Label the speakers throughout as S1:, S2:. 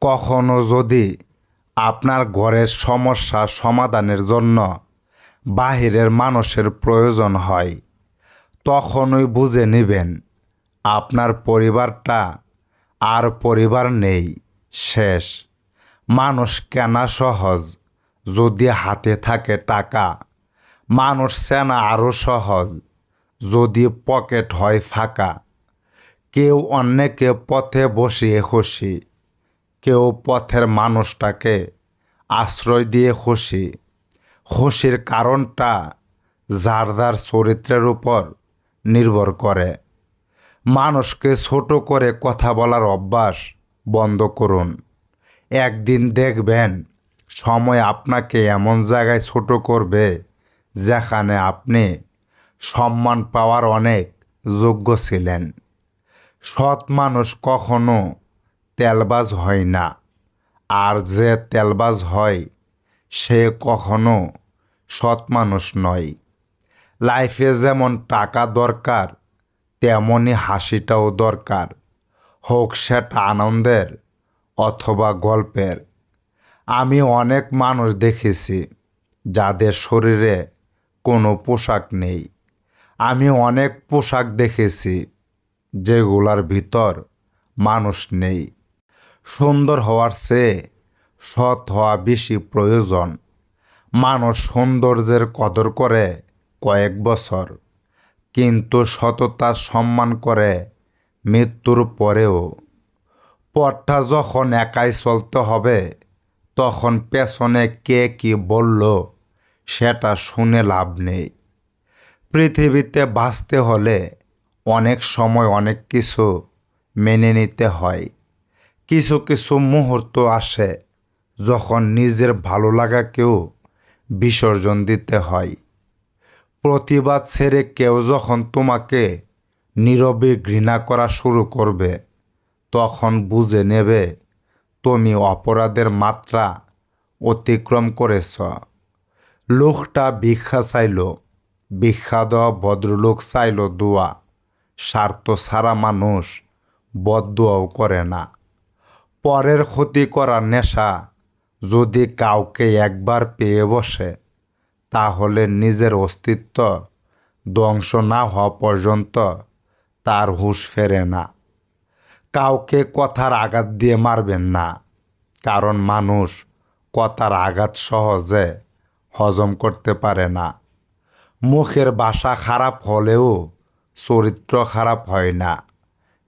S1: কখনো যদি আপনার ঘরের সমস্যা সমাধানের জন্য বাহিরের মানুষের প্রয়োজন হয়, তখনই বুঝে নেবেন আপনার পরিবারটা আর পরিবার নেই, শেষ। মানুষ কেনা সহজ, যদি হাতে থাকে টাকা। মানুষ চেনা আরও সহজ, যদি পকেট হয় ফাঁকা। কেউ অন্যকে পথে বসিয়ে খুশি। কেউ পথের মানুষটাকে আশ্রয় দিয়ে খুশি। খুশির কারণটা যার যার চরিত্রের উপর নির্ভর করে। মানুষকে ছোট করে কথা বলার অভ্যাস বন্ধ করুন। একদিন দেখবেন সময় আপনাকে এমন জায়গায় ছোট করবে যেখানে আপনি সম্মান পাওয়ার অনেক যোগ্য ছিলেন। সৎ মানুষ কখনো তেলবাজ হয় না। আর যে তেলবাজ হয়, সে কখনো সৎ মানুষ নয়। লাইফে যেমন টাকা দরকার তেমনই হাসিটাও দরকার, হোক সেটা আনন্দের অথবা গল্পের। আমি অনেক মানুষ দেখেছি, যাদের শরীরে কোনো পোশাক নেই। আমি অনেক পোশাক দেখেছি, যেগুলার ভিতর মানুষ নেই। সুন্দর হওয়ার চেয়ে সৎ হওয়া বেশি প্রয়োজন। মানুষ সৌন্দর্যের কদর করে কয়েক বছর, কিন্তু সততার সম্মান করে মৃত্যুর পরেও। পথটা যখন একাই চলতে হবে, তখন পেছনে কে কি বলল সেটা শুনে লাভ নেই। পৃথিবীতে বাঁচতে হলে অনেক সময় অনেক কিছু মেনে নিতে হয়। কিছু কিছু মুহূর্ত আসে যখন নিজের ভালো লাগাকেও বিসর্জন দিতে হয়। প্রতিবাদ ছেড়ে কেউ যখন তোমাকে নীরবে ঘৃণা করা শুরু করবে, তখন বুঝে নেবে তুমি অপরাধের মাত্রা অতিক্রম করেছ। লোকটা ভিক্ষা চাইল, ভিক্ষা দেওয়া ভদ্রলোক চাইল দোয়া, স্বার্থ ছাড়া মানুষ বদুয়াও করে না। পরের ক্ষতি করার নেশা যদি কাউকে একবার পেয়ে বসে, তাহলে নিজের অস্তিত্ব ধ্বংস না হওয়া পর্যন্ত তার হুঁশ ফেরে না। কাউকে কথার আঘাত দিয়ে মারবেন না, কারণ মানুষ কথার আঘাত সহজে হজম করতে পারে না। মুখের বাসা খারাপ হলেও চরিত্র খারাপ হয় না।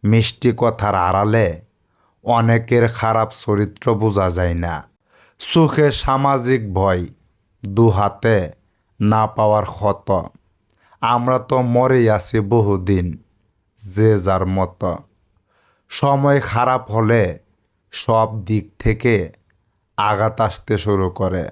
S1: মিষ্টি কথার আড়ালে অনেকের খারাপ চরিত্র বোঝা যায় না। সুখে সামাজিক ভয় দু হাতে না পাওয়ার ক্ষত। আমরা তো মরেই আছি বহুদিন, যে যার মতো। সময় খারাপ হলে সব দিক থেকে আঘাত আসতে শুরু করে।